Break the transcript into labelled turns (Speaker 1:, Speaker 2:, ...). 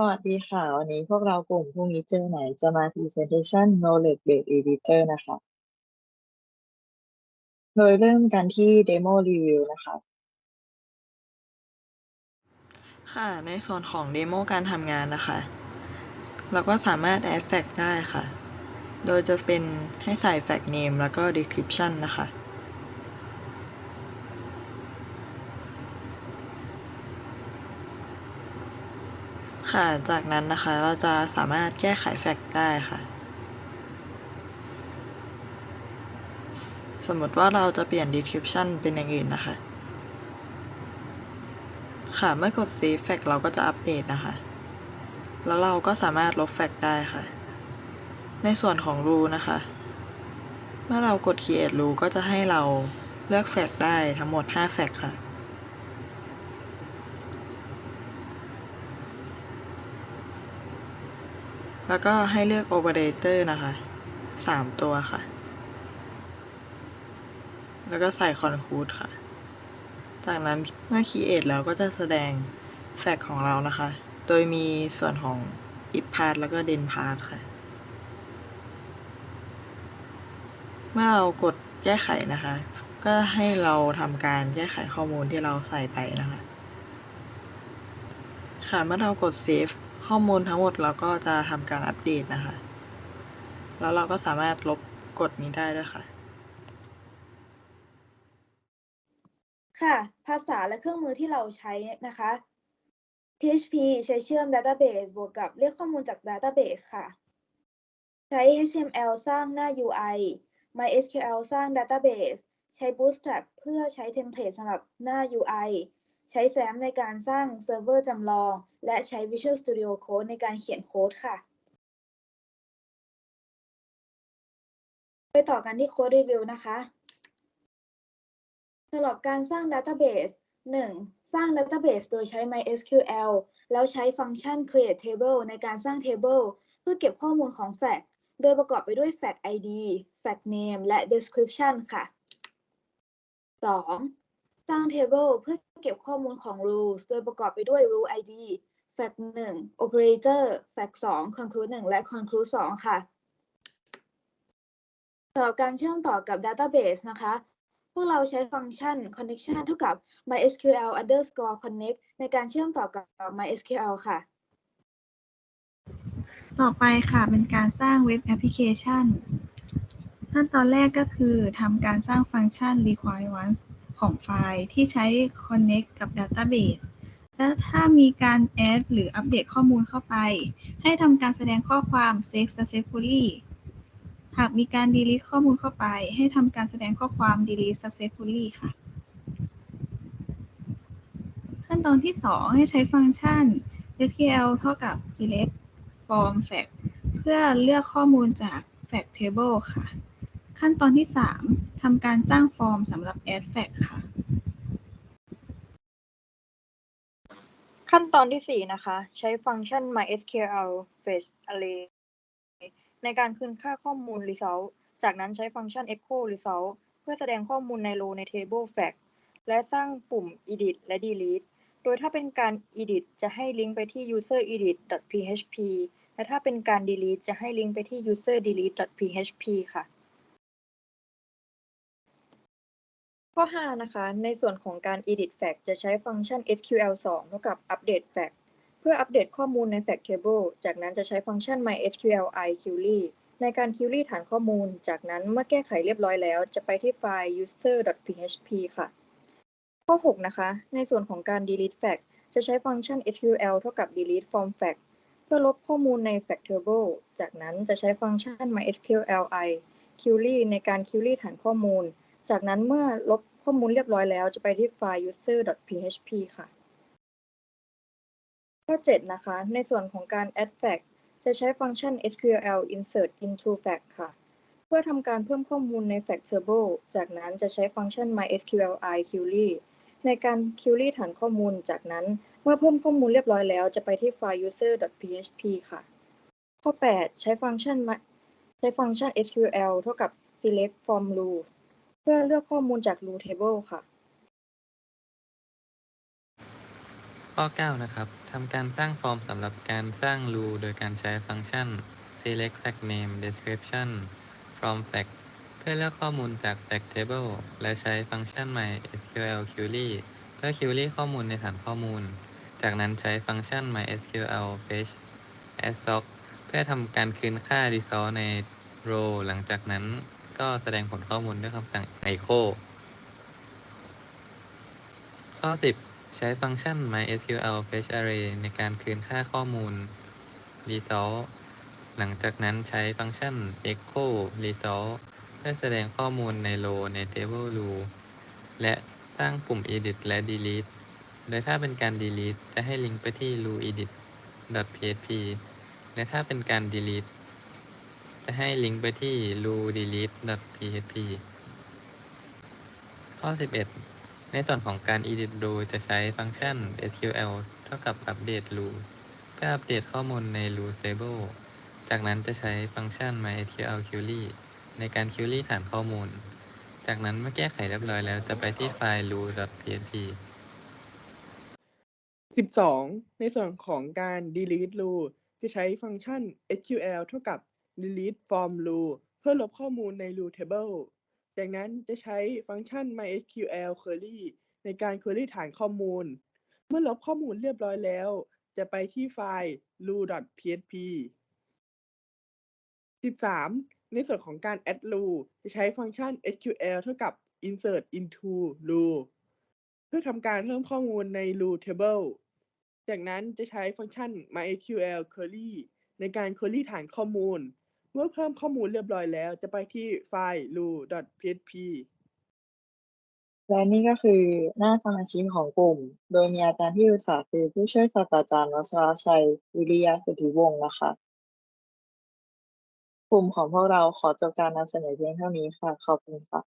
Speaker 1: สวัสดีค่ะ วันนี้พวกเรากลุ่มพรุ่งนี้เจอไหนจะมา Presentation Knowledge Based Editor นะคะ โดยเริ่มกันที่ Demo Review นะคะ
Speaker 2: ค่ะ ในส่วนของเดโมการทำงานนะคะ เราก็สามารถ add fact ได้ค่ะ โดยจะเป็นให้ใส่ fact name แล้วก็ description นะคะ ค่ะ จากนั้นนะคะเราจะสามารถแก้ไข fact ได้ค่ะ สมมติว่าเราจะเปลี่ยน description เป็นอย่างอื่นนะคะ ค่ะ เมื่อกด save fact เราก็จะอัปเดตนะคะ แล้วเราก็สามารถลบ fact ได้ค่ะ ในส่วนของ rule นะคะ เมื่อเรากด create rule ก็จะให้เราเลือก fact ได้ทั้งหมด5 fact ค่ะ แล้วก็ให้เลือก operator นะคะ 3 ตัวค่ะ แล้วก็ใส่ conclude ค่ะ จากนั้นเมื่อ create แล้วก็จะแสดง fact ของเรานะคะ โดยมีส่วนของ if part แล้วก็ den part ค่ะ เมื่อเรากดแก้ไขนะคะ ก็ให้เราทำการแก้ไขข้อมูลที่เราใส่ไปนะคะ ค่ะ เมื่อเรากด save ข้อมูลทั้งหมดเราก็จะทำการอัปเดตนะคะ แล้วเราก็สามารถลบกฎนี้ได้ด้วยค่ะ
Speaker 3: ค่ะ ภาษาและเครื่องมือที่เราใช้นะคะ PHP ใช้เชื่อม Database บวกกับเรียกข้อมูลจาก Database ค่ะ ใช้ HTML สร้างหน้า UI MySQL สร้าง Database ใช้ Bootstrap เพื่อใช้เทมเพลตสำหรับหน้า UI ใช้ SAM ในการสร้างเซิร์ฟเวอร์จำลอง และใช้ Visual Studio Code ในการเขียนโค้ดค่ะ ไปต่อกันที่ Code Review นะคะสำหรับการสร้าง Database 1. สร้าง Database โดยใช้ MySQL แล้วใช้ฟังก์ชัน create table ในการสร้าง table เพื่อเก็บข้อมูลของ fact โดยประกอบไปด้วย fact ID fact name และ description ค่ะ 2. สร้าง table เพื่อเก็บข้อมูลของ rules โดยประกอบไปด้วย rule ID fact 1 operator fact 2 conclude 1 และ conclude 2 ค่ะสำหรับการเชื่อมต่อกับ database นะคะ พวกเราใช้ฟังก์ชัน connection เท่ากับ mysql underscore connect ในการเชื่อมต่อกับ mysql ค่ะ
Speaker 4: ต่อไปค่ะเป็นการสร้างเว็บแอปพลิเคชันขั้นตอนแรกก็คือทำการสร้างฟังก์ชัน require once ของไฟล์ที่ใช้ connect กับ database และถ้ามีการ add หรืออัปเดตข้อมูลเข้าไป ให้ทำการแสดงข้อความ set successfully หากมีการ delete ข้อมูลเข้าไป ให้ทำการแสดงข้อความ delete successfully ค่ะ ขั้นตอนที่ 2 ให้ใช้ฟังก์ชัน SQL เท่ากับ select from fact เพื่อเลือกข้อมูลจาก fact table ค่ะ ขั้นตอนที่ 3ทำการสร้างฟอร์มสำหรับ add fact ค่ะ
Speaker 5: ขั้นตอนที่ 4 นะคะ ใช้ฟังก์ชัน mysql fetch array ในการคืนค่าข้อมูล result จากนั้นใช้ฟังก์ชัน echo result เพื่อแสดงข้อมูลใน row ใน table fact และสร้างปุ่ม edit และ delete โดยถ้าเป็นการ edit จะให้ลิงก์ไปที่ user edit.php และถ้าเป็นการ delete จะให้ลิงก์ไปที่ user delete.php ค่ะ ข้อ 5 นะคะ ในส่วนของการ edit fact จะใช้ฟังก์ชัน sql2 เท่ากับ update fact เพื่ออัปเดตข้อมูลใน fact table จากนั้นจะใช้ฟังก์ชัน mysqli query ในการ query ฐานข้อมูล จากนั้นเมื่อแก้ไขเรียบร้อยแล้ว จะไปที่ไฟล์ user.php ค่ะ ข้อ 6 นะคะ ในส่วนของการ delete fact จะใช้ฟังก์ชัน sql เท่ากับ delete from fact เพื่อลบข้อมูลใน fact table จากนั้นจะใช้ฟังก์ชัน mysqli query ในการ query ฐานข้อมูล จากนั้นเมื่อลบข้อมูลเรียบร้อยแล้ว จะไปที่ไฟล์ user.php ค่ะ ข้อ 7 นะคะ ในส่วนของการ add fact จะใช้ฟังก์ชัน SQL insert into fact ค่ะ เพื่อทำการเพิ่มข้อมูลใน fact table จากนั้นจะใช้ฟังก์ชัน mysqli query ในการ query ฐานข้อมูล จากนั้นเมื่อเพิ่มข้อมูลเรียบร้อยแล้ว จะไปที่ไฟล์ user.php ค่ะ ข้อ 8 ใช้ฟังก์ชัน ใช้ฟังก์ชัน SQL เท่ากับ select from rule เพื่อเลือกข้อมูลจาก rule table ค่ะ
Speaker 6: ข้อ 9 นะครับทำการสร้างฟอร์มสำหรับการสร้าง rule โดยการใช้ฟังก์ชัน select fact name description from fact เพื่อเลือกข้อมูลจาก fact table และใช้ฟังก์ชัน mysql query เพื่อ query ข้อมูลในฐานข้อมูล จากนั้นใช้ฟังก์ชัน mysql fetch assoc เพื่อทำการคืนค่า result ใน row หลังจากนั้น ก็แสดงผลข้อมูลด้วยคำสั่ง echo ข้อ 10 ใช้ฟังก์ชัน mysql fetch array ในการคืนค่าข้อมูล result หลังจากนั้นใช้ฟังก์ชัน echo result เพื่อแสดงข้อมูลใน row ใน table rule และสร้างปุ่ม edit และ delete โดยถ้าเป็นการ delete จะให้ลิงก์ไปที่ rule edit php และถ้าเป็นการ delete จะให้ลิงก์ไปที่ rule delete php ข้อ 11 ในส่วนของการ edit rule จะใช้ฟังก์ชัน sql เท่ากับ update rule เพื่ออัปเดตข้อมูลใน rule table จากนั้นจะใช้ฟังก์ชัน mysql query ในการ query ฐานข้อมูล จากนั้นเมื่อแก้ไขเรียบร้อยแล้วจะไปที่ไฟล์ rule.php
Speaker 7: 12 ในส่วนของการ delete rule จะใช้ฟังก์ชัน sql เท่ากับ delete from rule เพื่อลบข้อมูลใน rule table จากนั้นจะใช้ฟังก์ชัน mysql query ในการ query ฐานข้อมูล เมื่อลบข้อมูลเรียบร้อยแล้ว จะไปที่ไฟล์ rule.php 13 ในส่วนของการ add rule จะใช้ฟังก์ชัน sql เท่ากับ insert into rule เพื่อทำการเพิ่มข้อมูลใน rule table จากนั้นจะใช้ฟังก์ชัน mysql query ในการ query ฐานข้อมูล เมื่อเพิ่มข้อมูลเรียบร้อยแล้ว จะไปที่ไฟล์ lu.php
Speaker 1: และนี่ก็คือหน้าสมาชิกของกลุ่ม โดยมีอาจารย์ที่ปรึกษาคือผู้ช่วยศาสตราจารย์วชรชัย วิริยะสุทธิวงศ์นะคะ กลุ่มของพวกเราขอจบการนำเสนอเพียงเท่านี้ค่ะ ขอบคุณค่ะ